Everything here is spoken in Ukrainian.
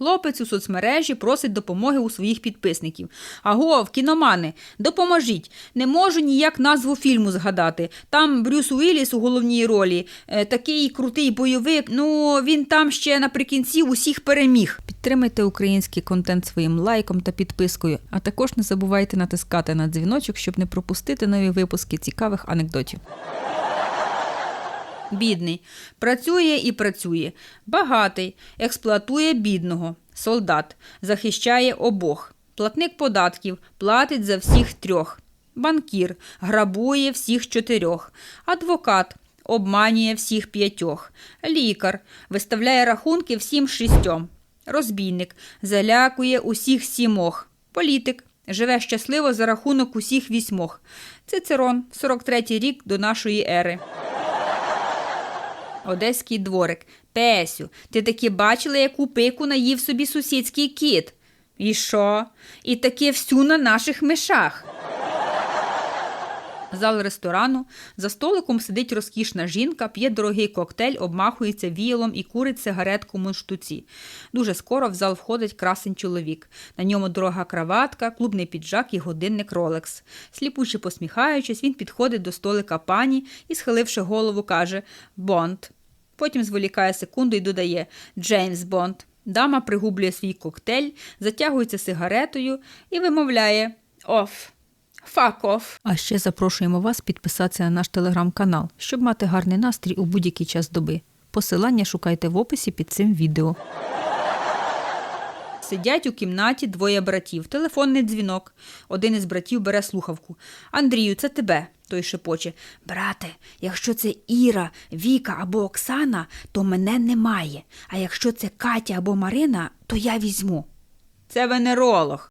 Хлопець у соцмережі просить допомоги у своїх підписників. Агов, кіномани, допоможіть. Не можу ніяк назву фільму згадати. Там Брюс Уілліс у головній ролі, е, такий крутий бойовик. Ну він там ще наприкінці усіх переміг. Підтримайте український контент своїм лайком та підпискою, а також не забувайте натискати на дзвіночок, щоб не пропустити нові випуски цікавих анекдотів. Бідний. Працює і працює. Багатий. Експлуатує бідного. Солдат. Захищає обох. Платник податків. Платить за всіх трьох. Банкір. Грабує всіх чотирьох. Адвокат. Обманює всіх п'ятьох. Лікар. Виставляє рахунки всім шістьом. Розбійник. Залякує усіх сімох. Політик. Живе щасливо за рахунок усіх вісьмох. Цицерон, 43-й рік до нашої ери. Одеський дворик. Песю, ти таки бачила, яку пику наїв собі сусідський кіт? І що? І таки всю на наших мишах. Зал ресторану. За столиком сидить розкішна жінка, п'є дорогий коктейль, обмахується віялом і курить сигаретку в мундштуці. Дуже скоро в зал входить красень чоловік. На ньому дорога краватка, клубний піджак і годинник Ролекс. Сліпуче посміхаючись, він підходить до столика пані і, схиливши голову, каже Бонд. Потім зволікає секунду і додає Джеймс Бонд. Дама пригублює свій коктейль, затягується сигаретою і вимовляє Оф. Off. А ще запрошуємо вас підписатися на наш телеграм-канал, щоб мати гарний настрій у будь-який час доби. Посилання шукайте в описі під цим відео. Сидять у кімнаті двоє братів. Телефонний дзвінок. Один із братів бере слухавку. Андрію, це тебе. Той шепоче. Брате, якщо це Іра, Віка або Оксана, то мене немає. А якщо це Катя або Марина, то я візьму. Це венеролог.